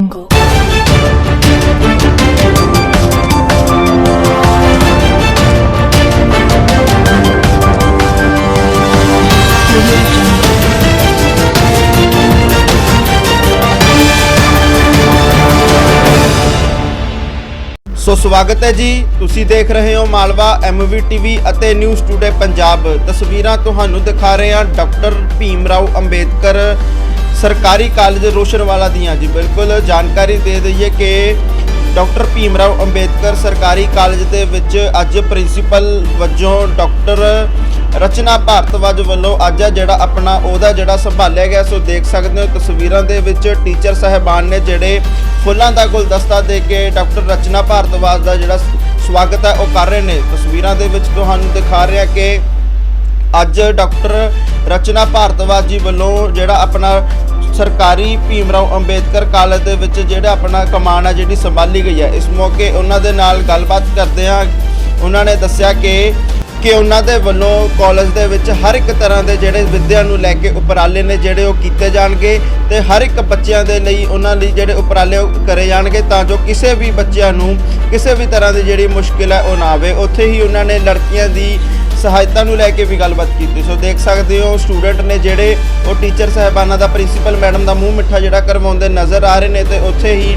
ਸੋ ਸਵਾਗਤ ਹੈ ਜੀ। ਤੁਸੀਂ ਦੇਖ ਰਹੇ ਹੋ ਮਾਲਵਾ ਐਮਵੀ ਟੀਵੀ ਅਤੇ ਨਿਊਜ਼ ਟੂਡੇ ਪੰਜਾਬ। ਤਸਵੀਰਾਂ ਤੁਹਾਨੂੰ ਦਿਖਾ ਰਹੇ ਹਾਂ ਡਾਕਟਰ ਭੀਮ ਰਾਓ ਅੰਬੇਦਕਰ ਸਰਕਾਰੀ ਕਾਲਜ ਰੋਸ਼ਨਵਾਲਾ ਦੀਆਂ। ਜੀ, ਬਿਲਕੁਲ ਜਾਣਕਾਰੀ ਦੇ ਦਈਏ ਕਿ ਡਾਕਟਰ ਭੀਮ ਰਾਓ ਅੰਬੇਦਕਰ ਸਰਕਾਰੀ ਕਾਲਜ ਦੇ ਵਿੱਚ ਅੱਜ ਪ੍ਰਿੰਸੀਪਲ ਵਜੋਂ ਡਾਕਟਰ ਰਚਨਾ ਭਾਰਤਵਾਜ ਵੱਲੋਂ ਅੱਜ ਜਿਹੜਾ ਆਪਣਾ ਉਹਦਾ ਜਿਹੜਾ ਸੰਭਾਲਿਆ ਗਿਆ ਸੋ ਦੇਖ ਸਕਦੇ ਹੋ। ਤਸਵੀਰਾਂ ਦੇ ਵਿੱਚ ਟੀਚਰ ਸਹਿਬਾਨ ਨੇ ਜਿਹੜੇ ਫੁੱਲਾਂ ਦਾ ਗੁਲਦਸਤਾ ਦੇ ਕੇ ਡਾਕਟਰ ਰਚਨਾ ਭਾਰਤਵਾਜ ਦਾ ਜਿਹੜਾ ਸਵਾਗਤ ਹੈ, ਉਹ ਕਰ ਰਹੇ ਨੇ। ਤਸਵੀਰਾਂ ਦੇ ਵਿੱਚ ਤੁਹਾਨੂੰ ਦਿਖਾ ਰਿਹਾ ਕਿ ਅੱਜ ਡਾਕਟਰ ਰਚਨਾ ਭਾਰਤਵਾਜ ਜੀ ਵੱਲੋਂ ਜਿਹੜਾ ਆਪਣਾ ਸਰਕਾਰੀ ਭੀਮ ਰਾਓ ਅੰਬੇਦਕਰ ਕਾਲਜ ਦੇ ਵਿੱਚ ਜਿਹੜਾ ਆਪਣਾ ਕਮਾਨ ਹੈ ਜਿਹੜੀ ਸੰਭਾਲੀ ਗਈ ਹੈ ਇਸ ਮੌਕੇ ਉਹਨਾਂ ਦੇ ਨਾਲ ਗੱਲਬਾਤ ਕਰਦੇ ਹਾਂ। ਉਹਨਾਂ ਨੇ ਦੱਸਿਆ ਕਿ ਕਿ ਉਹਨਾਂ ਦੇ ਵੱਲੋਂ ਕਾਲਜ ਦੇ ਵਿੱਚ ਹਰ ਇੱਕ ਤਰ੍ਹਾਂ ਦੇ ਜਿਹੜੇ ਵਿੱਦਿਆ ਨੂੰ ਲੈ ਕੇ ਉਪਰਾਲੇ ਨੇ, ਜਿਹੜੇ ਉਹ ਕੀਤੇ ਜਾਣਗੇ ਤੇ ਹਰ ਇੱਕ ਬੱਚਿਆਂ ਦੇ ਲਈ ਉਹਨਾਂ ਲਈ ਜਿਹੜੇ ਉਪਰਾਲੇ ਉਹ ਕਰੇ ਜਾਣਗੇ ਤਾਂ ਜੋ ਕਿਸੇ ਵੀ ਬੱਚਿਆਂ ਨੂੰ ਕਿਸੇ ਵੀ ਤਰ੍ਹਾਂ ਦੀ ਜਿਹੜੀ ਮੁਸ਼ਕਿਲ ਹੈ ਉਹ ਨਾ ਆਵੇ। ਉੱਥੇ ਹੀ ਉਹਨਾਂ ਨੇ ਲੜਕੀਆਂ ਦੀ ਸਹਾਇਤਾ ਨੂੰ ਲੈ ਕੇ ਵੀ ਗੱਲਬਾਤ ਕੀਤੀ। ਸੋ ਦੇਖ ਸਕਦੇ ਹੋ ਸਟੂਡੈਂਟ ਨੇ ਜਿਹੜੇ ਉਹ ਟੀਚਰ ਸਾਹਿਬਾਨਾਂ ਦਾ ਪ੍ਰਿੰਸੀਪਲ ਮੈਡਮ ਦਾ ਮੂੰਹ ਮਿੱਠਾ ਜਿਹੜਾ ਕਰਵਾਉਂਦੇ ਨਜ਼ਰ ਆ ਰਹੇ ਨੇ ਤੇ ਉੱਥੇ ਹੀ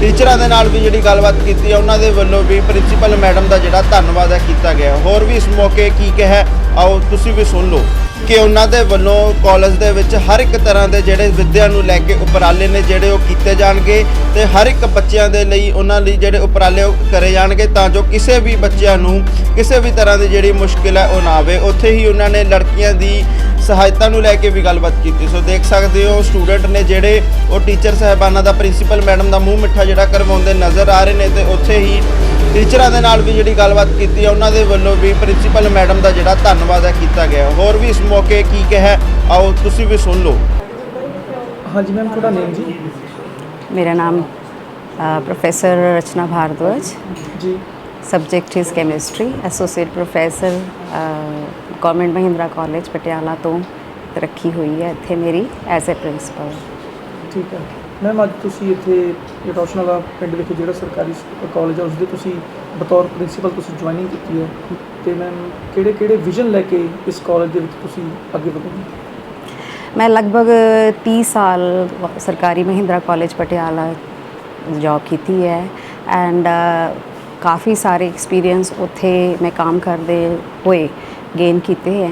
ਟੀਚਰਾਂ ਦੇ ਨਾਲ ਵੀ ਜਿਹੜੀ ਗੱਲਬਾਤ ਕੀਤੀ ਹੈ ਉਹਨਾਂ ਦੇ ਵੱਲੋਂ ਵੀ ਪ੍ਰਿੰਸੀਪਲ ਮੈਡਮ ਦਾ ਜਿਹੜਾ ਧੰਨਵਾਦ ਹੈ ਕੀਤਾ ਗਿਆ। ਹੋਰ ਵੀ ਇਸ ਮੌਕੇ ਕੀ ਕਿਹਾ, ਆਓ ਤੁਸੀਂ ਵੀ ਸੁਣ ਲਓ। ਕਿ ਉਹਨਾਂ ਦੇ ਵੱਲੋਂ ਕਾਲਜ ਦੇ ਵਿੱਚ ਹਰ ਇੱਕ ਤਰ੍ਹਾਂ ਦੇ ਜਿਹੜੇ ਵਿੱਦਿਆ ਨੂੰ ਲੈ ਕੇ ਉਪਰਾਲੇ ਨੇ ਜਿਹੜੇ ਉਹ ਕੀਤੇ ਜਾਣਗੇ ਤੇ ਹਰ ਇੱਕ ਬੱਚਿਆਂ ਦੇ ਲਈ ਉਹਨਾਂ ਲਈ ਜਿਹੜੇ ਉਪਰਾਲੇ ਉਹ ਕਰੇ ਜਾਣਗੇ ਤਾਂ ਜੋ ਕਿਸੇ ਵੀ ਬੱਚਿਆਂ ਨੂੰ ਕਿਸੇ ਵੀ ਤਰ੍ਹਾਂ ਦੀ ਜਿਹੜੀ ਮੁਸ਼ਕਿਲ ਹੈ ਉਹ ਨਾ ਆਵੇ। ਉੱਥੇ ਹੀ ਉਹਨਾਂ ਨੇ ਲੜਕੀਆਂ ਦੀ ਸਹਾਇਤਾ ਨੂੰ ਲੈ ਕੇ ਵੀ ਗੱਲਬਾਤ ਕੀਤੀ। ਸੋ ਦੇਖ ਸਕਦੇ ਹੋ, ਸਟੂਡੈਂਟ ਨੇ ਜਿਹੜੇ ਉਹ ਟੀਚਰ ਸਹਿਬਾਨਾਂ ਦਾ, ਪ੍ਰਿੰਸੀਪਲ ਮੈਡਮ ਦਾ ਮੂੰਹ ਮਿੱਠਾ ਜਿਹੜਾ ਕਰਵਾਉਂਦੇ ਨਜ਼ਰ ਆ ਰਹੇ ਨੇ ਤੇ ਉੱਥੇ ਹੀ ਟੀਚਰਾਂ ਦੇ ਨਾਲ ਵੀ ਜਿਹੜੀ ਗੱਲਬਾਤ ਕੀਤੀ ਹੈ ਉਹਨਾਂ ਦੇ ਵੱਲੋਂ ਵੀ ਪ੍ਰਿੰਸੀਪਲ ਮੈਡਮ ਦਾ ਜਿਹੜਾ ਧੰਨਵਾਦ ਹੈ ਕੀਤਾ ਗਿਆ ਹੋਰ ਵੀ ਇਸ ਮੌਕੇ ਕੀ ਕਿਹਾ ਆਓ ਤੁਸੀਂ ਵੀ ਸੁਣ ਲਓ ਹਾਂਜੀ ਮੈਮ ਤੁਹਾਡਾ ਨੇਮ ਜੀ मेरा नाम अ, professor Rachna Bhardwaj ji subject is chemistry associate professor government Mahindra college Patiala ਤੋਂ ਰੱਖੀ ਹੋਈ ਹੈ ਇੱਥੇ ਮੇਰੀ ਐਜ਼ ਅ ਪ੍ਰਿੰਸੀਪਲ ਠੀਕ ਹੈ ਮੈਮ ਅੱਜ ਤੁਸੀਂ ਇੱਥੇ ਇਹ ਰੋਸ਼ਨਾਲਾ ਪਿੰਡ ਵਿਖੇ ਜਿਹੜਾ ਸਰਕਾਰੀ ਕਾਲਜ ਹੈ ਉਸ ਦੇ ਤੁਸੀਂ ਬਤੌਰ ਪ੍ਰਿੰਸੀਪਲ ਤੁਸੀਂ ਜੁਆਇਨਿੰਗ ਕੀਤੀ ਹੈ। ਤੇ ਮੈਮ ਕਿਹੜੇ ਕਿਹੜੇ ਵਿਜ਼ਨ ਲੈ ਕੇ ਇਸ ਕਾਲਜ ਦੇ ਵਿੱਚ ਤੁਸੀਂ ਅੱਗੇ ਵਧੋਗੇ? ਮੈਂ ਲਗਭਗ 30 ਸਾਲ ਸਰਕਾਰੀ ਮਹਿੰਦਰਾ ਕਾਲਜ ਪਟਿਆਲਾ ਜੌਬ ਕੀਤੀ ਹੈ। ਐਂਡ ਕਾਫੀ ਸਾਰੇ ਐਕਸਪੀਰੀਅੰਸ ਉੱਥੇ ਮੈਂ ਕੰਮ ਕਰਦੇ ਹੋਏ ਗੇਨ ਕੀਤੇ ਹੈ।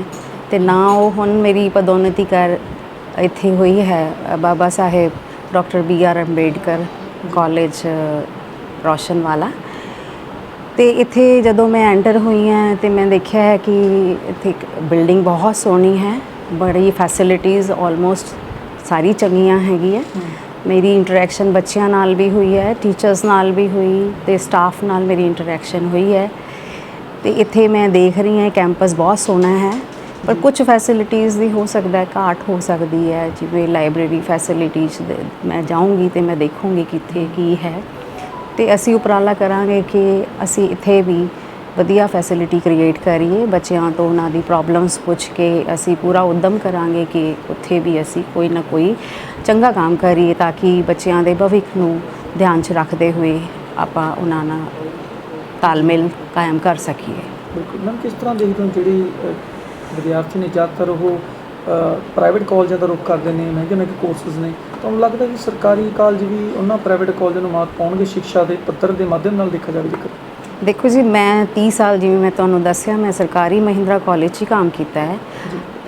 ਤੇ ਨਾ ਉਹ ਹੁਣ ਮੇਰੀ ਪਦੋਨਤੀ ਕਰ, ਇੱਥੇ ਹੋਈ ਹੈ Baba Sahib doctor B R Ambedkar college Roshanwala. ਤੇ ਇੱਥੇ ਜਦੋਂ ਮੈਂ ਐਂਟਰ ਹੋਈ ਹਾਂ ਤੇ ਮੈਂ ਦੇਖਿਆ ਹੈ ਕਿ ਇੱਥੇ ਬਿਲਡਿੰਗ ਬਹੁਤ ਸੋਹਣੀ ਹੈ ਬੜੀ ਫੈਸਿਲਿਟੀਆਂ ਆਲਮੋਸਟ ਸਾਰੀ ਚੰਗੀਆਂ ਹੈਗੀਆਂ। ਮੇਰੀ ਇੰਟਰੈਕਸ਼ਨ ਬੱਚਿਆਂ ਨਾਲ ਵੀ ਹੋਈ ਹੈ ਟੀਚਰਸ ਨਾਲ ਵੀ ਹੋਈ ਤੇ ਸਟਾਫ ਨਾਲ ਮੇਰੀ ਇੰਟਰੈਕਸ਼ਨ ਹੋਈ ਹੈ। ਤੇ ਇੱਥੇ ਮੈਂ ਦੇਖ ਰਹੀ ਹਾਂ ਕੈਂਪਸ ਬਹੁਤ ਸੋਹਣਾ ਹੈ। ਪਰ ਕੁਝ ਫੈਸਿਲਿਟੀਆਂ ਦੀ ਹੋ ਸਕਦਾ ਹੈ, ਘਾਟ ਹੋ ਸਕਦੀ ਹੈ। ਜਿਵੇਂ ਲਾਇਬ੍ਰੇਰੀ ਫੈਸਿਲਿਟੀਜ਼ ਮੈਂ ਜਾਊਂਗੀ ਤੇ ਮੈਂ ਦੇਖੂੰਗੀ ਕਿੱਥੇ ਕੀ ਹੈ। ਤੇ ਅਸੀਂ ਉਪਰਾਲਾ ਕਰਾਂਗੇ ਕਿ ਅਸੀਂ ਇੱਥੇ ਵੀ ਵਧੀਆ ਫੈਸਿਲਿਟੀ ਕ੍ਰੀਏਟ ਕਰੀਏ। ਬੱਚਿਆਂ ਤੋਂ ਉਹਨਾਂ ਦੀ ਪ੍ਰੋਬਲਮਸ ਪੁੱਛ ਕੇ ਅਸੀਂ ਪੂਰਾ ਉਦਮ ਕਰਾਂਗੇ ਕਿ ਉੱਥੇ ਵੀ ਅਸੀਂ ਕੋਈ ਨਾ ਕੋਈ ਚੰਗਾ ਕੰਮ ਕਰੀਏ ਤਾਂ ਕਿ ਬੱਚਿਆਂ ਦੇ ਭਵਿੱਖ ਨੂੰ ਧਿਆਨ 'ਚ ਰੱਖਦੇ ਹੋਏ ਆਪਾਂ ਉਹਨਾਂ ਨਾਲ ਤਾਲਮੇਲ ਕਾਇਮ ਕਰ ਸਕੀਏ। ਬਿਲਕੁਲ। ਮੈਮ, ਕਿਸ ਤਰ੍ਹਾਂ ਦੇਖਦੇ ਹੋ ਜਿਹੜੇ ਵਿਦਿਆਰਥੀ ਨੇ ਜ਼ਿਆਦਾਤਰ ਉਹ ਪ੍ਰਾਈਵੇਟ ਕਾਲਜਾਂ ਦਾ ਰੁਖ ਕਰਦੇ ਨੇ ਮਹਿੰਗੇ ਮਹਿੰਗੇ ਕੋਰਸਸ ਨੇ ਤੁਹਾਨੂੰ ਲੱਗਦਾ ਕਿ ਸਰਕਾਰੀ ਕਾਲਜ ਵੀ ਉਹਨਾਂ ਪ੍ਰਾਈਵੇਟ ਕਾਲਜਾਂ ਨੂੰ ਮਾਤ ਪਾਉਣਗੇ ਸਿੱਖਿਆ ਦੇ ਪੱਧਰ ਦੇ ਮਾਧਿਅਮ ਨਾਲ ਦੇਖਿਆ ਜਾਵੇ ਜੇਕਰ। ਦੇਖੋ ਜੀ ਮੈਂ 30 ਸਾਲ ਜਿਵੇਂ ਮੈਂ ਤੁਹਾਨੂੰ ਦੱਸਿਆ ਮੈਂ ਸਰਕਾਰੀ ਮਹਿੰਦਰਾ ਕਾਲਜ 'ਚ ਹੀ ਕੰਮ ਕੀਤਾ ਹੈ।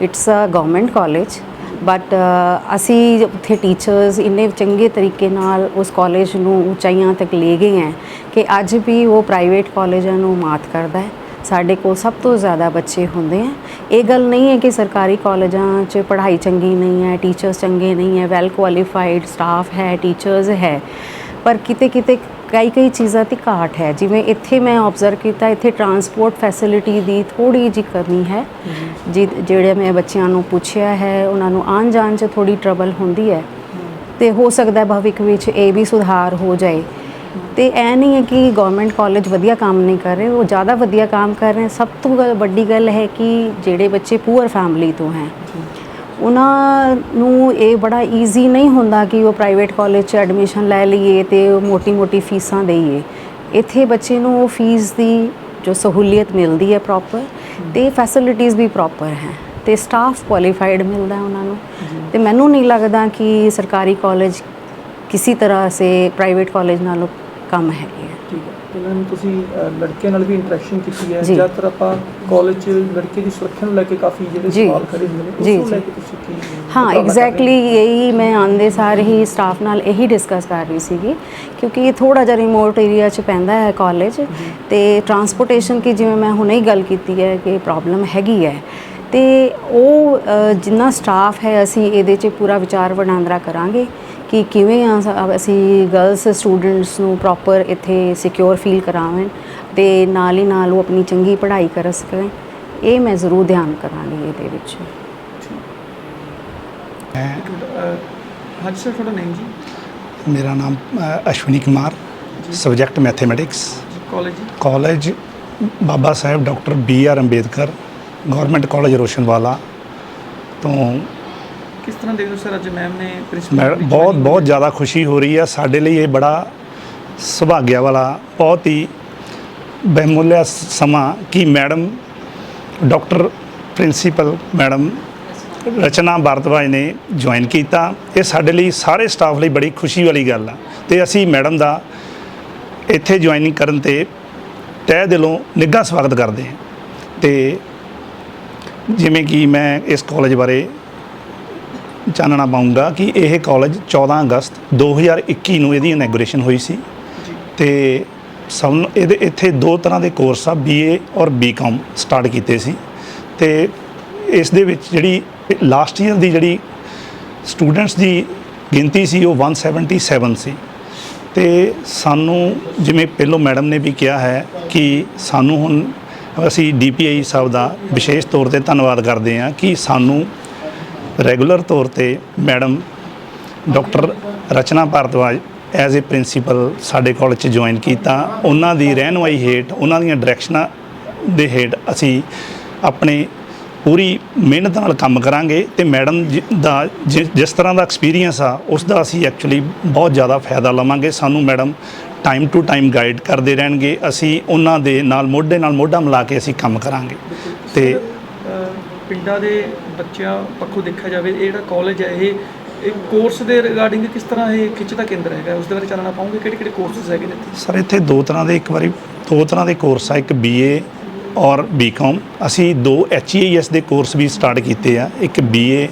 It's a government college but ਅਸੀਂ ਉੱਥੇ ਟੀਚਰਸ ਇੰਨੇ ਚੰਗੇ ਤਰੀਕੇ ਨਾਲ ਉਸ ਕਾਲਜ ਨੂੰ ਉਚਾਈਆਂ ਤੱਕ ਲੈ ਗਏ ਹੈ ਕਿ ਅੱਜ ਵੀ ਉਹ ਪ੍ਰਾਈਵੇਟ ਕਾਲਜਾਂ ਨੂੰ ਮਾਤ ਕਰਦਾ ਹੈ। ਸਾਡੇ ਕੋਲ ਸਭ ਤੋਂ ਜ਼ਿਆਦਾ ਬੱਚੇ ਹੁੰਦੇ ਆ। ਇਹ ਗੱਲ ਨਹੀਂ ਹੈ ਕਿ ਸਰਕਾਰੀ ਕਾਲਜਾਂ 'ਚ ਪੜ੍ਹਾਈ ਚੰਗੀ ਨਹੀਂ ਹੈ ਟੀਚਰਸ ਚੰਗੇ ਨਹੀਂ ਹੈ ਵੈਲ ਕੁਆਲੀਫਾਈਡ ਸਟਾਫ ਹੈ ਟੀਚਰਸ ਹੈ। ਪਰ ਕਿਤੇ ਕਿਤੇ ਕਈ ਕਈ ਚੀਜ਼ਾਂ ਦੀ ਘਾਟ ਹੈ। ਜਿਵੇਂ ਇੱਥੇ ਮੈਂ ਆਬਜ਼ਰਵ ਕੀਤਾ ਇੱਥੇ ਟਰਾਂਸਪੋਰਟ ਫੈਸਿਲਿਟੀ ਦੀ ਥੋੜੀ ਜਿਹੀ ਕਮੀ ਹੈ। ਜਿ ਜਿਹੜੇ ਮੈਂ ਬੱਚਿਆਂ ਨੂੰ ਪੁੱਛਿਆ ਹੈ ਉਹਨਾਂ ਨੂੰ ਆਉਣ ਜਾਣ 'ਚ ਥੋੜੀ ਟਰਬਲ ਹੁੰਦੀ ਹੈ। ਤੇ ਹੋ ਸਕਦਾ ਹੈ ਭਵਿੱਖ ਵਿੱਚ ਇਹ ਵੀ ਸੁਧਾਰ ਹੋ ਜਾਏ। ਤੇ ਐ ਨਹੀਂ ਹੈ ਕਿ ਗਵਰਨਮੈਂਟ ਕਾਲਜ ਵਧੀਆ ਕੰਮ ਨਹੀਂ ਕਰ ਰਹੇ ਉਹ ਜ਼ਿਆਦਾ ਵਧੀਆ ਕੰਮ ਕਰ ਰਹੇ। ਸਭ ਤੋਂ ਵੱਡੀ ਗੱਲ ਹੈ ਕਿ ਜਿਹੜੇ ਬੱਚੇ ਪੂਅਰ ਫੈਮਿਲੀ ਤੋਂ ਹੈ ਉਹਨਾਂ ਨੂੰ ਇਹ ਬੜਾ ਈਜ਼ੀ ਨਹੀਂ ਹੁੰਦਾ ਕਿ ਉਹ ਪ੍ਰਾਈਵੇਟ ਕਾਲਜ 'ਚ ਐਡਮਿਸ਼ਨ ਲੈ ਲਈਏ ਤੇ ਉਹ ਮੋਟੀ-ਮੋਟੀ ਫੀਸਾਂ ਦੇਈਏ। ਇੱਥੇ ਬੱਚੇ ਨੂੰ ਉਹ ਫੀਸ ਦੀ ਜੋ ਸਹੂਲੀਅਤ ਮਿਲਦੀ ਹੈ ਪ੍ਰੋਪਰ ਤੇ ਫੈਸਿਲਿਟੀਆਂ ਵੀ ਪ੍ਰੋਪਰ ਹੈ ਤੇ ਸਟਾਫ ਕੁਆਲੀਫਾਈਡ ਮਿਲਦਾ ਉਹਨਾਂ ਨੂੰ। ਤੇ ਮੈਨੂੰ ਨਹੀਂ ਲੱਗਦਾ ਕਿ ਸਰਕਾਰੀ ਕਾਲਜ ਕਿਸੇ ਤਰ੍ਹਾਂ ਸੇ ਪ੍ਰਾਈਵੇਟ ਕਾਲਜ ਨਾਲੋਂ ਕਮ ਹੈਗੇ ਹੈ ਠੀਕ ਹੈ ਤੇ ਮੈਮ ਤੁਸੀਂ ਅ, ਲੜਕਿਆਂ ਨਾਲ ਵੀ ਇੰਟਰੈਕਸ਼ਨ ਕੀਤੀ ਹੈ ਜੀ। ਜ਼ਿਆਦਾਤਰ ਆਪਾਂ ਕਾਲਜ 'ਚ ਲੜਕੇ ਦੀ ਸੁਰੱਖਿਆ ਨੂੰ ਲੈ ਕੇ ਕਾਫੀ ਜਿਹੜੇ ਜੀ। ਸਵਾਲ ਖੜੇ ਹੁੰਦੇ ਨੇ ਜੀ, ਉਸ ਨੂੰ ਲੈ ਜੀ। ਕੇ ਤੁਸੀਂ ਕੀ ਹਾਂ ਉਪਰਾਲਾ ਕਰ ਰਹੇ ਹੋ? ਐਗਜ਼ੈਕਟਲੀ ਇਹੀ ਮੈਂ ਆਂਦੇ ਸਾਰ ਹੀ ਸਟਾਫ ਨਾਲ ਇਹੀ ਡਿਸਕਸ ਕਰ ਰਹੀ ਸੀਗੀ ਕਿਉਂਕਿ ਇਹ ਥੋੜਾ ਜਿਹਾ ਰਿਮੋਟ ਏਰੀਆ 'ਚ ਪੈਂਦਾ ਹੈ ਕਾਲਜ ਤੇ ਟਰਾਂਸਪੋਰਟੇਸ਼ਨ ਕੀ ਜਿਵੇਂ ਮੈਂ ਹੁਣੇ ਹੀ ਗੱਲ ਕੀਤੀ ਹੈ ਕਿ ਪ੍ਰੋਬਲਮ ਹੈਗੀ ਹੈ ਤੇ ਉਹ ਅ, ਜਿੰਨਾ ਸਟਾਫ ਹੈ ਅਸੀਂ ਇਹਦੇ 'ਚ ਪੂਰਾ ਵਿਚਾਰ ਵਡਾਂਦਰਾ ਕਰਾਂਗੇ ਕਿ ਕਿਵੇਂ ਆ ਅਸੀਂ ਗਰਲਸ ਸਟੂਡੈਂਟਸ ਨੂੰ ਪ੍ਰੋਪਰ ਇੱਥੇ ਸਿਕਿਉਰ ਫੀਲ ਕਰਾਵਣ ਤੇ ਨਾਲ ਹੀ ਨਾਲ ਉਹ ਆਪਣੀ ਚੰਗੀ ਪੜ੍ਹਾਈ ਕਰ ਸਕਣ ਇਹ ਮੈਂ ਜ਼ਰੂਰ ਧਿਆਨ ਕਰਾਂਗੀ ਇਹਦੇ ਵਿੱਚ। ਹਾਂਜੀ ਸਰ ਤੁਹਾਡਾ ਨੇਮ ਜੀ? ਮੇਰਾ ਨਾਮ Ashwani Kumar subject mathematics college college Baba Sahib doctor B R Ambedkar government college Roshanwala ਤੋਂ ਕਿਸ ਤਰ੍ਹਾਂ ਦੇਖਦੇ ਹੋ ਸਰ ਅੱਜ ਮੈਮ ਨੇ ਪ੍ਰਿੰਸੀਪਲ ਬਹੁਤ ਬਹੁਤ ਜ਼ਿਆਦਾ ਖੁਸ਼ੀ ਹੋ ਰਹੀ ਹੈ ਸਾਡੇ ਲਈ ਇਹ ਬੜਾ ਸੁਭਾਗਿਆ ਵਾਲਾ ਬਹੁਤ ਹੀ ਬਹੁਮੁੱਲਿਆ ਸਮਾਂ ਕਿ madam doctor principal madam Rachna Bhardwaj ਨੇ ਜੁਆਇਨ ਕੀਤਾ। ਇਹ ਸਾਡੇ ਲਈ ਸਾਰੇ ਸਟਾਫ ਲਈ ਬੜੀ ਖੁਸ਼ੀ ਵਾਲੀ ਗੱਲ ਆ। ਤੇ ਅਸੀਂ ਮੈਡਮ ਦਾ ਇੱਥੇ ਜੁਆਇਨਿੰਗ ਕਰਨ ਤੇ ਤਹਿ ਦਿਲੋਂ ਨਿੱਘਾ ਸਵਾਗਤ ਕਰਦੇ ਹਾਂ। ਤੇ ਜਿਵੇਂ ਕਿ ਮੈਂ ਇਸ ਕਾਲਜ ਬਾਰੇ ਚਾਨਣਾ ਪਾਉਂਗਾ ਕਿ ਇਹ ਕਾਲਜ 14 ਅਗਸਤ 2021 ਨੂੰ ਇਹਦੀ ਇਨੈਗੋਰੇਸ਼ਨ ਹੋਈ ਸੀ। ਤੇ ਸਭ ਨੂੰ ਇਹਦੇ ਇੱਥੇ ਦੋ ਤਰ੍ਹਾਂ ਦੇ ਕੋਰਸ ਆ ਬੀਏ ਔਰ ਬੀਕਾਮ ਸਟਾਰਟ ਕੀਤੇ ਸੀ। ਤੇ ਇਸ ਦੇ ਵਿੱਚ ਜਿਹੜੀ ਲਾਸਟ ਈਅਰ ਦੀ ਜਿਹੜੀ ਸਟੂਡੈਂਟਸ ਦੀ ਗਿਣਤੀ ਸੀ ਉਹ 177 ਸੀ। ਤੇ ਸਾਨੂੰ ਜਿਵੇਂ ਪਹਿਲੋਂ ਮੈਡਮ ਨੇ ਵੀ ਕਿਹਾ ਹੈ ਕਿ ਸਾਨੂੰ ਹੁਣ ਅਸੀਂ ਡੀਪੀਆਈ ਸਾਹਿਬ ਦਾ ਵਿਸ਼ੇਸ਼ ਤੌਰ ਤੇ ਧੰਨਵਾਦ ਕਰਦੇ ਹਾਂ ਕਿ ਸਾਨੂੰ ਰੈਗੂਲਰ ਤੌਰ ਤੇ madam doctor Rachna Bhardwaj as a principal ਸਾਡੇ ਕਾਲਜ 'ਚ ਜੁਆਇਨ ਕੀਤਾ। ਉਹਨਾਂ ਦੀ ਰਹਿਨੁਮਾਈ ਹੇਠ, ਉਹਨਾਂ ਦੀਆਂ ਡਾਇਰੈਕਸ਼ਨਾਂ ਦੇ ਹੇਠ ਅਸੀਂ ਆਪਣੇ ਪੂਰੀ ਮਿਹਨਤ ਨਾਲ ਕੰਮ ਕਰਾਂਗੇ ਤੇ ਮੈਡਮ ਜੀ ਦਾ ਜਿ- ਜਿਸ ਤਰ੍ਹਾਂ ਦਾ ਐਕਸਪੀਰੀਅੰਸ ਆ, ਉਸ ਦਾ ਅਸੀਂ ਐਕਚੁਅਲੀ ਬਹੁਤ ਜ਼ਿਆਦਾ ਫਾਇਦਾ ਲਵਾਂਗੇ। ਸਾਨੂੰ madam time to time guide ਕਰਦੇ ਰਹਿਣਗੇ। ਅਸੀਂ ਉਹਨਾਂ ਦੇ ਨਾਲ ਮੋਢੇ ਨਾਲ ਮੋਢਾ ਮਿਲਾ ਕੇ ਅਸੀਂ ਕੰਮ ਕਰਾਂਗੇ। ਤੇ ਪਿੰਡਾਂ ਦੇ ਬੱਚਿਆਂ ਪੱਖੋਂ ਦੇਖਿਆ ਜਾਵੇ ਇਹ ਜਿਹੜਾ ਕਾਲਜ ਹੈ ਇਹ ਇਹ ਕੋਰਸ ਦੇ ਰਿਗਾਰਡਿੰਗ ਕਿਸ ਤਰ੍ਹਾਂ ਇਹ ਖਿੱਚ ਦਾ ਕੇਂਦਰ ਹੈਗਾ? ਉਸ ਦੇ ਬਾਰੇ ਚਾਨਣਾ ਪਾਉਂਗੇ ਕਿਹੜੇ ਕਿਹੜੇ ਕੋਰਸਸ ਹੈਗੇ ਨੇ ਇੱਥੇ? ਸਰ ਇੱਥੇ ਦੋ ਤਰ੍ਹਾਂ ਦੇ ਇੱਕ ਵਾਰੀ ਦੋ ਤਰ੍ਹਾਂ ਦੇ ਕੋਰਸ ਆ ਇੱਕ ਬੀਏ ਔਰ ਬੀਕਾਮ ਅਸੀਂ ਦੋ ਐਚਈਐਸ ਦੇ ਕੋਰਸ ਵੀ ਸਟਾਰਟ ਕੀਤੇ ਆ ਇੱਕ BA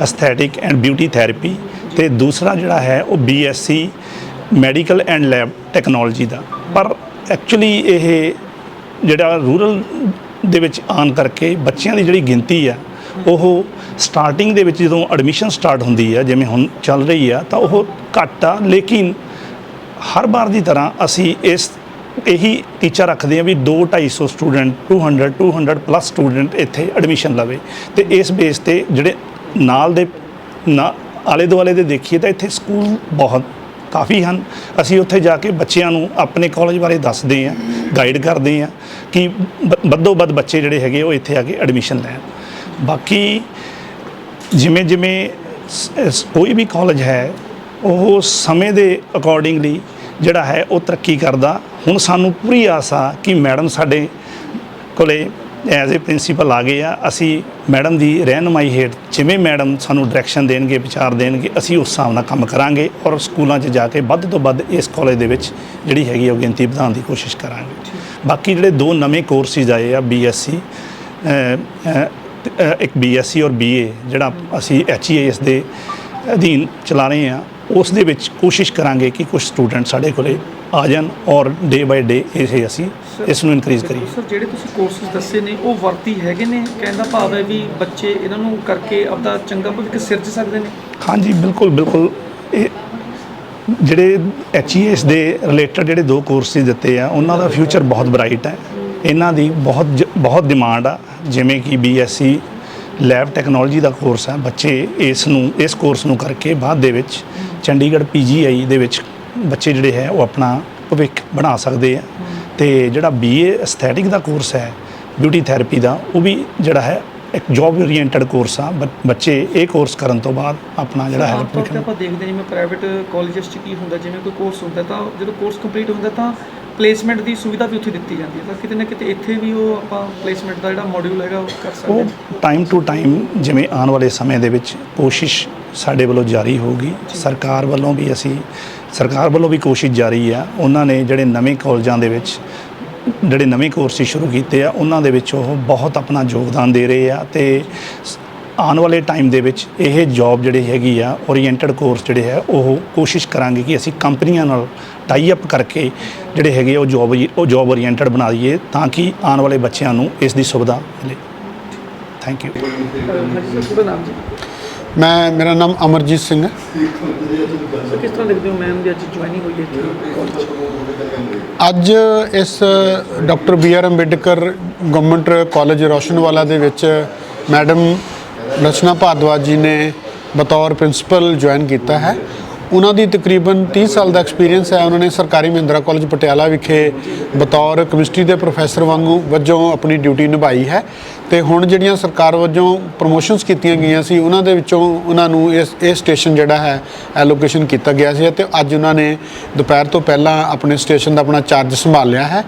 aesthetic and beauty therapy ਤੇ ਦੂਸਰਾ ਜਿਹੜਾ ਹੈ ਉਹ BSc medical and lab technology ਦਾ। ਪਰ ਐਕਚੁਅਲੀ ਇਹ ਜਿਹੜਾ ਰੂਰਲ ਦੇ ਵਿੱਚ ਆਉਣ ਕਰਕੇ ਬੱਚਿਆਂ ਦੀ ਜਿਹੜੀ ਗਿਣਤੀ ਆ, ਉਹ ਸਟਾਰਟਿੰਗ ਦੇ ਵਿੱਚ ਜਦੋਂ ਐਡਮਿਸ਼ਨ ਸਟਾਰਟ ਹੁੰਦੀ ਆ, ਜਿਵੇਂ ਹੁਣ ਚੱਲ ਰਹੀ ਆ, ਤਾਂ ਉਹ ਘੱਟ ਆ, ਲੇਕਿਨ ਹਰ ਵਾਰ ਦੀ ਤਰ੍ਹਾਂ ਅਸੀਂ ਇਸ, ਇਹੀ ਟੀਚਾ ਰੱਖਦੇ ਹਾਂ ਵੀ 2 250 ਸਟੂਡੈਂਟ 200 200 ਪਲੱਸ ਸਟੂਡੈਂਟ ਇੱਥੇ ਐਡਮਿਸ਼ਨ ਲਵੇ। ਤੇ ਇਸ ਬੇਸ ਤੇ ਜਿਹੜੇ ਨਾਲ ਦੇ, ਨਾ ਆਲੇ ਦੁਆਲੇ ਦੇ ਦੇਖੀਏ ਤਾਂ ਇੱਥੇ ਸਕੂਲ ਬਹੁਤ ਕਾਫੀ ਹਨ। ਅਸੀਂ ਉੱਥੇ ਜਾ ਕੇ ਬੱਚਿਆਂ ਨੂੰ ਆਪਣੇ ਕਾਲਜ ਬਾਰੇ ਦੱਸਦੇ ਹਾਂ ਗਾਈਡ ਕਰਦੇ ਹਾਂ ਕਿ ਬ- ਵੱਧੋ ਵੱਧ ਬੱਚੇ ਜਿਹੜੇ ਹੈਗੇ ਉਹ ਇੱਥੇ ਆ ਕੇ ਐਡਮਿਸ਼ਨ ਲੈਣ। ਬਾਕੀ ਜਿਵੇਂ ਜਿਵੇਂ ਕੋਈ ਵੀ ਕਾਲਜ ਹੈ, ਉਹ ਸਮੇਂ ਦੇ ਅਕੋਰਡਿੰਗਲੀ ਜਿਹੜਾ ਹੈ ਉਹ ਤਰੱਕੀ ਕਰਦਾ। ਹੁਣ ਸਾਨੂੰ ਪੂਰੀ ਆਸ ਆ ਕਿ ਮੈਡਮ ਸਾਡੇ ਕੋਲੇ ਐਜ਼ ਅ ਪ੍ਰਿੰਸੀਪਲ ਆ ਗਏ ਆ, ਅਸੀਂ ਮੈਡਮ ਦੀ ਰਹਿਨੁਮਾਈ ਹੇਠ ਜਿਵੇਂ ਮੈਡਮ ਸਾਨੂੰ ਡਾਇਰੈਕਸ਼ਨ ਦੇਣਗੇ, ਵਿਚਾਰ ਦੇਣਗੇ, ਅਸੀਂ ਉਸ ਹਿਸਾਬ ਨਾਲ ਕੰਮ ਕਰਾਂਗੇ ਔਰ ਸਕੂਲਾਂ 'ਚ ਜਾ ਕੇ ਵੱਧ ਤੋਂ ਵੱਧ ਇਸ ਕਾਲਜ ਦੇ ਵਿੱਚ ਜਿਹੜੀ ਹੈਗੀ ਆ ਉਹ ਗਿਣਤੀ ਵਧਾਉਣ ਦੀ ਕੋਸ਼ਿਸ਼ ਕਰਾਂਗੇ। ਬਾਕੀ ਜਿਹੜੇ ਦੋ ਨਵੇਂ ਕੋਰਸਿਸ ਆਏ ਆ ਬੀਐਸਸੀ ਇੱਕ ਬੀਐਸਸੀ ਔਰ ਬੀਏ ਜਿਹੜਾ ਅਸੀਂ ਐਚਈਐਸ ਦੇ ਅਧੀਨ ਚਲਾ ਰਹੇ ਆ, ਉਸ ਦੇ ਵਿੱਚ ਕੋਸ਼ਿਸ਼ ਕਰਾਂਗੇ ਕਿ ਕੁਝ ਸਟੂਡੈਂਟ ਸਾਡੇ ਕੋਲੇ ਆ ਜਾਣ ਔਰ ਡੇ ਬਾਈ ਡੇ ਇਹ ਅਸੀਂ ਇਸ ਨੂੰ ਇਨਕਰੀਜ਼ ਕਰੀਏ। ਸਰ ਜਿਹੜੇ ਤੁਸੀਂ ਕੋਰਸਸ ਦੱਸੇ ਨੇ ਉਹ ਵਰਤੀ ਹੈਗੇ ਨੇ? ਕਹਿਣ ਦਾ ਭਾਵ ਹੈ ਵੀ ਬੱਚੇ ਇਹਨਾਂ ਨੂੰ ਕਰਕੇ ਆਪਦਾ ਚੰਗਾ ਭਵਿੱਖ ਸਿਰਜ ਸਕਦੇ ਨੇ? ਹਾਂਜੀ ਬਿਲਕੁਲ ਬਿਲਕੁਲ। ਇਹ ਜਿਹੜੇ ਐਚਈਐਸ ਦੇ ਰਿਲੇਟਡ ਜਿਹੜੇ ਦੋ ਕੋਰਸਿਸ ਦਿੱਤੇ ਆ ਉਹਨਾਂ ਦਾ ਫਿਊਚਰ ਬਹੁਤ ਬ੍ਰਾਈਟ ਹੈ। ਇਹਨਾਂ ਦੀ ਬਹੁਤ ਬਹੁਤ ਡਿਮਾਂਡ ਆ। ਜਿਵੇਂ ਕਿ ਬੀਐਸਸੀ ਲੈਬ ਟੈਕਨੋਲੋਜੀ ਦਾ ਕੋਰਸ ਹੈ ਬੱਚੇ ਇਸ ਨੂੰ ਇਸ ਕੋਰਸ ਨੂੰ ਕਰਕੇ ਬਾਅਦ ਦੇ ਵਿੱਚ ਚੰਡੀਗੜ੍ਹ ਪੀਜੀਆਈ ਦੇ ਵਿੱਚ ਬੱਚੇ ਜਿਹੜੇ ਹੈ ਉਹ ਆਪਣਾ ਭਵਿੱਖ ਬਣਾ ਸਕਦੇ ਆ। ਤੇ ਜਿਹੜਾ ਬੀਏ ਐਸਥੈਟਿਕ ਦਾ ਕੋਰਸ ਹੈ ਬਿਊਟੀ ਥੈਰੇਪੀ ਦਾ ਉਹ ਵੀ ਜਿਹੜਾ ਹੈ ਇੱਕ ਜੌਬ ਓਰੀਐਂਟਡ ਕੋਰਸ ਆ। ਬੱਚੇ ਇਹ ਕੋਰਸ ਕਰਨ ਤੋਂ ਬਾਅਦ ਆਪਣਾ ਜਿਹੜਾ ਹੈ ਆਪਾਂ ਦੇਖਦੇ ਜਿਵੇਂ ਪ੍ਰਾਈਵੇਟ ਕਾਲਜਸ 'ਚ ਕੀ ਹੁੰਦਾ ਜਿਵੇਂ ਕੋਈ ਕੋਰਸ ਹੁੰਦਾ ਤਾਂ ਜਦੋਂ ਕੋਰਸ ਕੰਪਲੀਟ ਹੁੰਦਾ ਤਾਂ ਪਲੇਸਮੈਂਟ ਦੀ ਸੁਵਿਧਾ ਵੀ ਉੱਥੇ ਦਿੱਤੀ ਜਾਂਦੀ ਹੈ। ਤਾਂ ਕਿਤੇ ਨਾ ਕਿਤੇ ਇੱਥੇ ਵੀ ਉਹ ਆਪਾਂ ਪਲੇਸਮੈਂਟ ਦਾ ਜਿਹੜਾ ਮੋਡਿਊਲ ਹੈਗਾ ਉਹ ਕਰ ਸਕਦੇ ਉਹ ਹਾਂ ਟਾਈਮ ਟੂ ਟਾਈਮ ਜਿਵੇਂ ਆਉਣ ਵਾਲੇ ਸਮੇਂ ਦੇ ਵਿੱਚ ਕੋਸ਼ਿਸ਼ ਸਾਡੇ ਵੱਲੋਂ ਜਾਰੀ ਹੋਊਗੀ। ਸਰਕਾਰ ਵੱਲੋਂ ਵੀ ਅਸੀਂ ਸਰਕਾਰ ਵੱਲੋਂ ਵੀ ਕੋਸ਼ਿਸ਼ ਜਾਰੀ ਆ। ਉਹਨਾਂ ਨੇ ਜਿਹੜੇ ਨਵੇਂ ਕਾਲਜਾਂ ਦੇ ਵਿੱਚ ਜਿਹੜੇ ਨਵੇਂ ਕੋਰਸ ਸ਼ੁਰੂ ਕੀਤੇ ਆ, ਉਹਨਾਂ ਦੇ ਵਿੱਚ ਉਹ ਬਹੁਤ ਆਪਣਾ ਯੋਗਦਾਨ ਦੇ ਰਹੇ ਆ ਤੇ ਆਉਣ ਵਾਲੇ ਟਾਈਮ ਦੇ ਵਿੱਚ ਇਹ ਜੌਬ ਜਿਹੜੇ ਹੈਗੀ ਆ ਓਰੀਐਂਟਡ ਕੋਰਸ ਜਿਹੜੇ ਹੈ, ਉਹ ਕੋਸ਼ਿਸ਼ ਕਰਾਂਗੇ ਕਿ ਅਸੀਂ ਕੰਪਨੀਆਂ ਨਾਲ ਟਾਈ ਅਪ ਕਰਕੇ ਜਿਹੜੇ ਹੈਗੇ ਉਹ ਜੌਬ ਉਹ ਜੌਬ ਓਰੀਐਂਟਡ ਬਣਾ ਦਈਏ ਤਾਂ ਕਿ ਆਉਣ ਵਾਲੇ ਬੱਚਿਆਂ ਨੂੰ ਇਸ ਦੀ ਸੁਵਿਧਾ ਮਿਲੇ। ਥੈਂਕ ਯੂ ਮੈਂ ਮੇਰਾ ਨਾਮ ਅਮਰਜੀਤ ਸਿੰਘ ਹੈ। ਸਰ ਕਿਸ ਤਰ੍ਹਾਂ ਦੇਖਦੇ ਹੋ ਮੈਮ ਦੀ ਅੱਜ ਜੁਆਇਨਿੰਗ ਹੋਈ ਹੈ ਇੱਥੇ? ਕਾਲਜ ਅੱਜ ਇਸ doctor B R Ambedkar government college Roshanwala ਦੇ ਵਿੱਚ ਮੈਡਮ ਰਚਨਾ ਭਾਰਦਵਾਜ ਜੀ ਨੇ ਬਤੌਰ ਪ੍ਰਿੰਸੀਪਲ ਜੁਆਇਨ ਕੀਤਾ ਹੈ। ਉਹਨਾਂ ਦੀ ਤਕਰੀਬਨ 30 ਸਾਲ ਦਾ ਐਕਸਪੀਰੀਅੰਸ ਹੈ। ਉਹਨਾਂ ਨੇ ਸਰਕਾਰੀ ਮਹਿੰਦਰਾ ਕਾਲਜ ਪਟਿਆਲਾ ਵਿਖੇ ਬਤੌਰ ਕੈਮਿਸਟਰੀ ਦੇ ਪ੍ਰੋਫੈਸਰ ਵਾਂਗੂ ਵਜੋਂ ਆਪਣੀ ਡਿਊਟੀ ਨਿਭਾਈ ਹੈ। ਤੇ ਹੁਣ ਜਿਹੜੀਆਂ ਸਰਕਾਰ ਵੱਲੋਂ ਪ੍ਰੋਮੋਸ਼ਨਸ ਕੀਤੀਆਂ ਗਈਆਂ ਸੀ, ਉਹਨਾਂ ਦੇ ਵਿੱਚੋਂ ਉਹਨਾਂ ਨੂੰ ਇਸ, ਇਹ ਸਟੇਸ਼ਨ ਜਿਹੜਾ ਹੈ ਐਲੋਕੇਸ਼ਨ ਕੀਤਾ ਗਿਆ ਸੀ ਤੇ ਅੱਜ ਉਹਨਾਂ ਨੇ ਦੁਪਹਿਰ ਤੋਂ ਪਹਿਲਾਂ ਆਪਣੇ ਸਟੇਸ਼ਨ ਦਾ ਆਪਣਾ ਚਾਰਜ ਸੰਭਾਲ ਲਿਆ ਹੈ।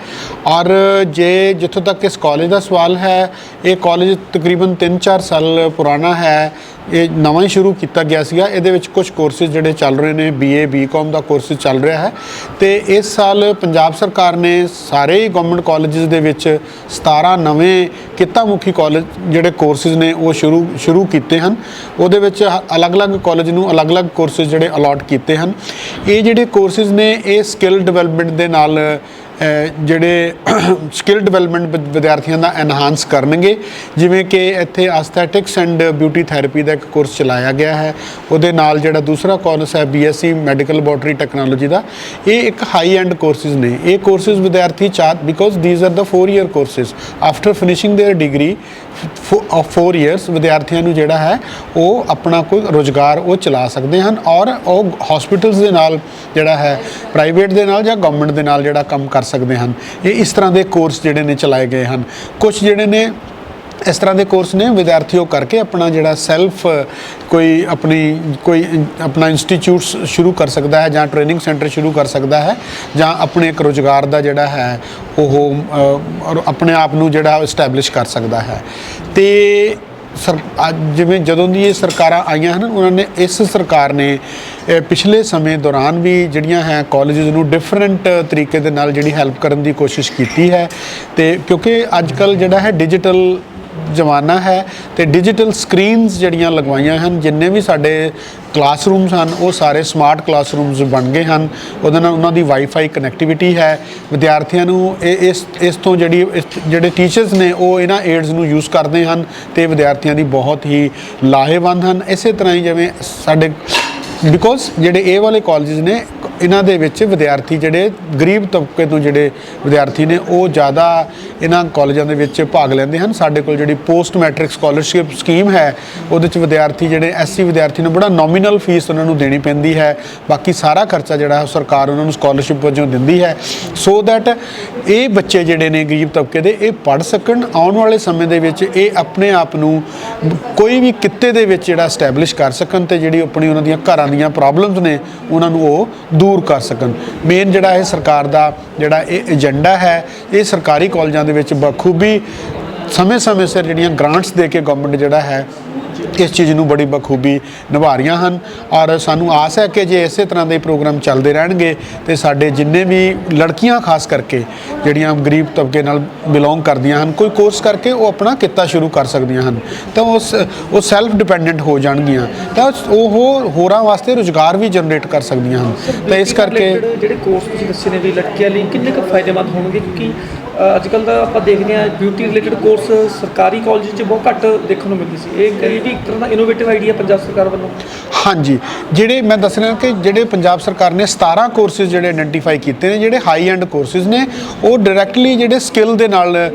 ਔਰ ਜੇ ਜਿੱਥੋਂ ਤੱਕ ਇਸ ਕਾਲਜ ਦਾ ਸਵਾਲ ਹੈ, ਇਹ ਕਾਲਜ ਤਕਰੀਬਨ 3-4 ਸਾਲ ਪੁਰਾਣਾ ਹੈ ਇਹ ਨਵਾਂ ਹੀ ਸ਼ੁਰੂ ਕੀਤਾ ਗਿਆ ਸੀਗਾ। ਇਹਦੇ ਵਿੱਚ ਕੁਝ ਕੋਰਸਿਸ ਜਿਹੜੇ ਚੱਲ ਰਹੇ ਨੇ ਬੀਏ ਬੀਕਾਮ ਦਾ ਕੋਰਸ ਚੱਲ ਰਿਹਾ ਹੈ। ਤੇ ਇਸ ਸਾਲ ਪੰਜਾਬ ਸਰਕਾਰ ਨੇ ਸਾਰੇ ਹੀ ਗਵਰਨਮੈਂਟ ਕਾਲਜਸ ਦੇ ਵਿੱਚ 17 ਨਵੇਂ ਕਿੱਤਾ ਮੁਖੀ ਕਾਲਜ ਜਿਹੜੇ ਕੋਰਸਿਸ ਨੇ, ਉਹ ਸ਼ੁਰੂ ਸ਼ੁਰੂ ਕੀਤੇ ਹਨ। ਉਹਦੇ ਵਿੱਚ ਹ- ਅਲੱਗ-ਅਲੱਗ ਕਾਲਜ ਨੂੰ ਅਲੱਗ-ਅਲੱਗ ਕੋਰਸਿਸ ਜਿਹੜੇ ਅਲਾਟ ਕੀਤੇ ਹਨ। ਇਹ ਜਿਹੜੇ ਕੋਰਸਿਸ ਨੇ, ਇਹ ਸਕਿੱਲ ਡਿਵੈਲਪਮੈਂਟ ਦੇ ਨਾਲ ਜਿਹੜੇ ਸਕਿੱਲ ਡਿਵੈਲਪਮੈਂਟ ਵਿਦਿਆਰਥੀਆਂ ਦਾ ਐਨਹਾਂਸ ਕਰਨਗੇ ਜਿਵੇਂ ਕਿ ਇੱਥੇ ਐਸਥੈਟਿਕਸ ਐਂਡ ਬਿਊਟੀ ਥੈਰੇਪੀ ਦਾ ਇੱਕ ਕੋਰਸ ਚਲਾਇਆ ਗਿਆ ਹੈ ਉਹਦੇ ਨਾਲ ਜਿਹੜਾ ਦੂਸਰਾ ਕੋਰਸ ਹੈ ਬੀਐਸਸੀ ਮੈਡੀਕਲ ਲੈਬੋਰਟਰੀ ਟੈਕਨੋਲੋਜੀ ਦਾ ਇਹ ਇੱਕ ਹਾਈ ਐਂਡ ਕੋਰਸਿਸ ਨੇ ਇਹ ਕੋਰਸਿਸ ਵਿਦਿਆਰਥੀ ਚਾਹ because these are the 4 year courses after finishing their degree of 4 years ਵਿਦਿਆਰਥੀਆਂ ਨੂੰ ਜਿਹੜਾ ਹੈ, ਉਹ ਆਪਣਾ ਕੋਈ ਰੋਜ਼ਗਾਰ ਉਹ ਚਲਾ ਸਕਦੇ ਹਨ ਔਰ ਉਹ ਹਸਪੀਟਲਸ ਦੇ ਨਾਲ ਜਿਹੜਾ ਹੈ ਪ੍ਰਾਈਵੇਟ ਦੇ ਨਾਲ ਜਾਂ ਗਵਰਨਮੈਂਟ ਦੇ ਨਾਲ ਜਿਹੜਾ ਕੰਮ ਕਰ ਸਕਦੇ ਹਨ। ਇਹ ਇਸ ਤਰ੍ਹਾਂ ਦੇ ਕੋਰਸ ਜਿਹੜੇ ਨੇ ਚਲਾਏ ਗਏ ਹਨ। ਕੁਝ ਜਿਹੜੇ ਨੇ ਇਸ ਤਰ੍ਹਾਂ ਦੇ ਕੋਰਸ ਨੇ ਵਿਦਿਆਰਥੀ ਉਹ ਕਰਕੇ ਆਪਣਾ ਜਿਹੜਾ ਸੈਲਫ ਕੋਈ ਆਪਣੀ, ਕੋਈ ਆਪਣਾ ਇੰਸਟੀਚਿਊਟਸ ਸ਼ੁਰੂ ਕਰ ਸਕਦਾ ਹੈ ਜਾਂ ਟ੍ਰੇਨਿੰਗ ਸੈਂਟਰ ਸ਼ੁਰੂ ਕਰ ਸਕਦਾ ਹੈ ਜਾਂ ਆਪਣੇ ਇੱਕ ਰੋਜ਼ਗਾਰ ਦਾ ਜਿਹੜਾ ਹੈ, ਉਹ ਔਰ ਆਪਣੇ ਆਪ ਨੂੰ ਜਿਹੜਾ ਐਸਟੈਬਲਿਸ਼ ਕਰ ਸਕਦਾ ਹੈ। ਤੇ ਸਰ, ਅੱਜ ਜਿਵੇਂ ਜਦੋਂ ਦੀ ਇਹ ਸਰਕਾਰਾਂ ਆਈਆਂ ਹਨ, ਉਹਨਾਂ ਨੇ ਇਸ ਸਰਕਾਰ ਨੇ ਪਿਛਲੇ ਸਮੇਂ ਦੌਰਾਨ ਵੀ ਜਿਹੜੀਆਂ ਹੈ ਕਾਲਜਸ ਨੂੰ ਡਿਫਰੈਂਟ ਤਰੀਕੇ ਦੇ ਨਾਲ ਜਿਹੜੀ ਹੈਲਪ ਕਰਨ ਦੀ ਕੋਸ਼ਿਸ਼ ਕੀਤੀ ਹੈ। ਤੇ ਕਿਉਂਕਿ ਅੱਜ ਕੱਲ ਜਿਹੜਾ ਹੈ ਡਿਜੀਟਲ ਜ਼ਮਾਨਾ ਹੈ ਤੇ ਡਿਜੀਟਲ ਸਕਰੀਨਸ ਜਿਹੜੀਆਂ ਲਗਵਾਈਆਂ ਹਨ, ਜਿੰਨੇ ਵੀ ਸਾਡੇ ਕਲਾਸਰੂਮਸ ਹਨ, ਉਹ ਸਾਰੇ ਸਮਾਰਟ ਕਲਾਸਰੂਮਸ ਬਣ ਗਏ ਹਨ। ਉਹਦੇ ਨਾਲ ਉਹਨਾਂ ਦੀ ਵਾਈਫਾਈ ਕਨੈਕਟੀਵਿਟੀ ਹੈ। ਵਿਦਿਆਰਥੀਆਂ ਨੂੰ ਇਹ ਇਸ ਇਸ ਤੋਂ ਜਿਹੜੀ, ਇਸ- ਜਿਹੜੇ ਟੀਚਰਸ ਨੇ, ਉਹ ਇਹਨਾਂ ਏਡਸ ਨੂੰ ਯੂਜ਼ ਕਰਦੇ ਹਨ ਤੇ ਵਿਦਿਆਰਥੀਆਂ ਦੀ ਬਹੁਤ ਹੀ ਲਾਹੇਵੰਦ ਹਨ। ਇਸੇ ਤਰ੍ਹਾਂ ਹੀ ਜਿਵੇਂ ਸਾਡੇ ਬਿਕੋਜ਼ ਜਿਹੜੇ ਇਹ ਵਾਲੇ ਕਾਲਜਸ ਨੇ, ਇਹਨਾਂ ਦੇ ਵਿੱਚ ਵਿਦਿਆਰਥੀ ਜਿਹੜੇ ਗਰੀਬ ਤਬਕੇ ਤੋਂ ਜਿਹੜੇ ਵਿਦਿਆਰਥੀ ਨੇ, ਉਹ ਜ਼ਿਆਦਾ ਇਹਨਾਂ ਕਾਲਜਾਂ ਦੇ ਵਿੱਚ ਭਾਗ ਲੈਂਦੇ ਹਨ। ਸਾਡੇ ਕੋਲ ਜਿਹੜੀ ਪੋਸਟ ਮੈਟ੍ਰਿਕ ਸਕਾਲਰਸ਼ਿਪ ਸਕੀਮ ਹੈ, ਉਹਦੇ ਵਿੱਚ ਵਿਦਿਆਰਥੀ ਜਿਹੜੇ ਐਸਸੀ ਵਿਦਿਆਰਥੀ ਨੂੰ, ਬੜਾ ਨੋਮੀਨਲ ਫੀਸ ਉਹਨਾਂ ਨੂੰ ਦੇਣੀ ਪੈਂਦੀ ਹੈ। ਬਾਕੀ ਸਾਰਾ ਖਰਚਾ ਜਿਹੜਾ ਹੈ ਸਰਕਾਰ ਉਹਨਾਂ ਨੂੰ ਸਕਾਲਰਸ਼ਿਪ ਵਜੋਂ ਦਿੰਦੀ ਹੈ। ਸੋ ਦੈਟ ਇਹ ਬੱਚੇ ਜਿਹੜੇ ਨੇ ਗਰੀਬ ਤਬਕੇ ਦੇ, ਇਹ ਪੜ ਸਕਣ। ਆਉਣ ਵਾਲੇ ਸਮੇਂ ਦੇ ਵਿੱਚ ਇਹ ਆਪਣੇ ਆਪ ਨੂੰ ਕੋਈ ਵੀ ਕਿੱਤੇ ਦੇ ਵਿੱਚ ਜਿਹੜਾ ਸਟੈਬਲਿਸ਼ ਕਰ ਸਕਣ ਤੇ ਜਿਹੜੀ ਆਪਣੀ ਉਹਨਾਂ ਦੀਆਂ ਘਰਾਂ ਦੀਆਂ ਪ੍ਰੋਬਲਮਸ ਨੇ, ਉਹਨਾਂ ਨੂੰ ਉਹ ਦੂਰ ਕਰ ਸਕਣ। ਮੇਨ ਜਿਹੜਾ ਇਹ ਸਰਕਾਰ ਦਾ ਜਿਹੜਾ ਇਹ ਏਜੰਡਾ ਹੈ, ਇਹ ਸਰਕਾਰੀ ਕਾਲਜਾਂ ਦੇ ਵਿੱਚ ਬਖੂਬੀ ਸਮੇਂ-ਸਮੇਂ ਸਿਰ ਜਿਹੜੀਆਂ ਗ੍ਰਾਂਟਸ ਦੇ ਕੇ ਗਵਰਨਮੈਂਟ ਜਿਹੜਾ ਹੈ ਇਸ ਚੀਜ਼ ਨੂੰ ਬੜੀ ਬਖੂਬੀ ਨਿਭਾ ਰਹੀਆਂ ਹਨ। ਔਰ ਸਾਨੂੰ ਆਸ ਹੈ ਕਿ ਜੇ ਇਸੇ ਤਰ੍ਹਾਂ ਦੇ ਪ੍ਰੋਗਰਾਮ ਚੱਲਦੇ ਰਹਿਣਗੇ ਤੇ ਸਾਡੇ ਜਿੰਨੇ ਵੀ ਲੜਕੀਆਂ ਖਾਸ ਕਰਕੇ ਜਿਹੜੀਆਂ ਗਰੀਬ ਤਬਕੇ ਨਾਲ ਬਿਲੋਂਗ ਕਰਦੀਆਂ ਹਨ ਕੋਈ ਕੋਰਸ ਕਰਕੇ ਉਹ ਆਪਣਾ ਕਿੱਤਾ ਸ਼ੁਰੂ ਕਰ ਸਕਦੀਆਂ ਹਨ। ਤਾਂ ਉਸ ਉਹ ਸੈਲਫ ਡਿਪੈਂਡੈਂਟ ਹੋ ਜਾਣਗੀਆਂ। ਤਾਂ ਉਹ ਹੋਰਾਂ ਵਾਸਤੇ ਰੁਜ਼ਗਾਰ ਵੀ ਜਨਰੇਟ ਕਰ ਸਕਦੀਆਂ ਹਨ। ਤਾਂ ਇਸ ਕਰਕੇ ਜਿਹੜੇ ਕੋਰਸ ਤੁਸੀਂ ਦੱਸੇ ਨੇ ਵੀ ਲੜਕੀਆਂ ਲਈ ਕਿੰਨੇ ਕੁ ਫਾਇਦੇਮੰਦ ਹੋਣਗੇ? ਕਿਉਂਕਿ ਅੱਜ ਕੱਲ ਦਾ ਆਪਾਂ ਦੇਖਦੇ ਹਾਂ ਬਿਊਟੀ ਰਿਲੇਟਡ ਕੋਰਸ ਸਰਕਾਰੀ ਕਾਲਜ 'ਚ ਬਹੁਤ ਘੱਟ ਦੇਖਣ ਨੂੰ ਮਿਲਦੀ ਸੀ। ਇਹ ਕਈ ਵੀ ਇੱਕ ਤਰ੍ਹਾਂ ਦਾ ਇਨੋਵੇਟਿਵ ਆਈਡੀਆ ਪੰਜਾਬ ਸਰਕਾਰ ਵੱਲੋਂ? ਹਾਂਜੀ, ਜਿਹੜੇ ਮੈਂ ਦੱਸ ਰਿਹਾ ਕਿ ਜਿਹੜੇ ਪੰਜਾਬ ਸਰਕਾਰ ਨੇ 17 ਕੋਰਸਿਸ ਜਿਹੜੇ ਆਇਡੈਂਟੀਫਾਈ ਕੀਤੇ ਨੇ, ਜਿਹੜੇ ਹਾਈ ਐਂਡ ਕੋਰਸਿਸ ਨੇ, ਉਹ ਡਾਇਰੈਕਟਲੀ ਜਿਹੜੇ ਸਕਿੱਲ ਦੇ ਨਾਲ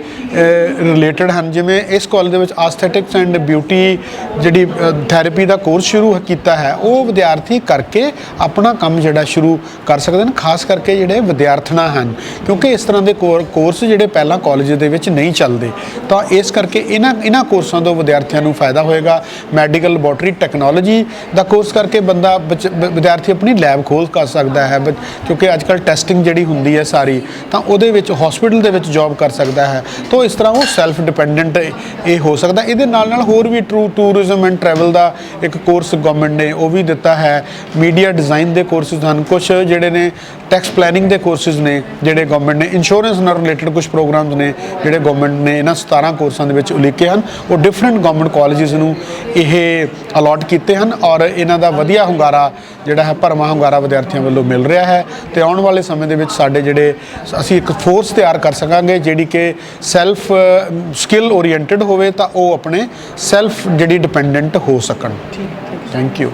ਰਿਲੇਟਡ ਹਨ। ਜਿਵੇਂ ਇਸ ਕਾਲਜ ਦੇ ਵਿੱਚ ਆਸਥੈਟਿਕਸ ਐਂਡ ਬਿਊਟੀ ਜਿਹੜੀ ਥੈਰੇਪੀ ਦਾ ਕੋਰਸ ਸ਼ੁਰੂ ਕੀਤਾ ਹੈ, ਉਹ ਵਿਦਿਆਰਥੀ ਕਰਕੇ ਆਪਣਾ ਕੰਮ ਜਿਹੜਾ ਸ਼ੁਰੂ ਕਰ ਸਕਦੇ ਨੇ, ਖਾਸ ਕਰਕੇ ਜਿਹੜੇ ਵਿਦਿਆਰਥਣਾ ਹਨ। ਕਿਉਂਕਿ ਇਸ ਤਰ੍ਹਾਂ ਦੇ ਕੋਰ- ਕੋਰਸ ਜਿਹੜੇ ਪਹਿਲਾਂ ਕਾਲਜ ਦੇ ਵਿੱਚ ਨਹੀਂ ਚੱਲਦੇ। ਤਾਂ ਇਸ ਕਰਕੇ ਇਹਨਾਂ ਇਹਨਾਂ ਕੋਰਸਾਂ ਤੋਂ ਵਿਦਿਆਰਥੀਆਂ ਨੂੰ ਫਾਇਦਾ ਹੋਏਗਾ। ਮੈਡੀਕਲ ਲੈਬੋਰਟਰੀ ਟੈਕਨੋਲੋਜੀ ਦਾ ਕੋਰਸ ਕਰਕੇ ਬੰਦਾ ਬੱਚ- ਵਿਦਿਆਰਥੀ ਆਪਣੀ ਲੈਬ ਖੋਲ ਕਰ ਸਕਦਾ ਹੈ ਬੱਚ- ਕਿਉਂਕਿ ਅੱਜ ਕੱਲ ਟੈਸਟਿੰਗ ਜਿਹੜੀ ਹੁੰਦੀ ਹੈ ਸਾਰੀ, ਤਾਂ ਉਹਦੇ ਵਿੱਚ ਹਸਪੀਟਲ ਦੇ ਵਿੱਚ ਜੌਬ ਕਰ ਸਕਦਾ ਹੈ। ਤਾਂ ਇਸ ਤਰ੍ਹਾਂ ਉਹ ਸੈਲਫ ਡਿਪੈਂਡੈਂਟ ਇਹ ਹੋ ਸਕਦਾ। ਇਹਦੇ ਨਾਲ ਨਾਲ ਹੋਰ ਵੀ ਟਰੂ ਟੂਰਿਜ਼ਮ ਐਂਡ ਟਰੈਵਲ ਦਾ ਇੱਕ ਕੋਰਸ ਗਵਰਨਮੈਂਟ ਨੇ ਉਹ ਵੀ ਦਿੱਤਾ ਹੈ। ਮੀਡੀਆ ਡਿਜ਼ਾਈਨ ਦੇ ਕੋਰਸਿਸ ਹਨ ਕੁਝ ਜਿਹੜੇ ਨੇ ਟੈਕਸ ਪਲੈਨਿੰਗ ਦੇ ਕੋਰਸਿਸ ਨੇ ਜਿਹੜੇ ਗਵਰਨਮੈਂਟ ਨੇ ਇੰਸ਼ੋਰੈਂਸ ਨਾਲ ਰਿਲੇਟਡ ਕੁਝ ਪ੍ਰੋਗਰਾਮਸ ਨੇ ਜਿਹੜੇ ਗਵਰਨਮੈਂਟ ਨੇ ਇਹਨਾਂ 17 ਕੋਰਸਾਂ ਦੇ ਵਿੱਚ ਉਲੀਕੇ ਹਨ। ਉਹ ਡਿਫਰੈਂਟ ਗਵਰਨਮੈਂਟ ਕਾਲਜਸ ਨੂੰ ਇਹ ਅਲਾਟ ਕੀਤੇ ਹਨ ਔਰ ਇਹਨਾਂ ਦਾ ਵਧੀਆ ਹੁੰਗਾਰਾ ਜਿਹੜਾ ਹੈ ਭਰਮਾ ਹੁੰਗਾਰਾ ਵਿਦਿਆਰਥੀਆਂ ਵੱਲੋਂ ਮਿਲ ਰਿਹਾ ਹੈ। ਤੇ ਆਉਣ ਵਾਲੇ ਸਮੇਂ ਦੇ ਵਿੱਚ ਸਾਡੇ ਜਿਹੜੇ ਅਸੀਂ ਇੱਕ ਫੋਰਸ ਤਿਆਰ ਕਰ ਸਕਾਂਗੇ ਜਿਹੜੀ ਕਿ ਸੈਲਫ ਸਕਿੱਲ ਓਰੀਐਂਟਡ ਹੋਵੇ ਤਾਂ ਉਹ ਆਪਣੇ ਸੈਲਫ ਜਿਹੜੀ ਡਿਪੈਂਡੈਂਟ ਹੋ ਸਕਣ। ਠੀਕ ਥੈਂਕ ਯੂ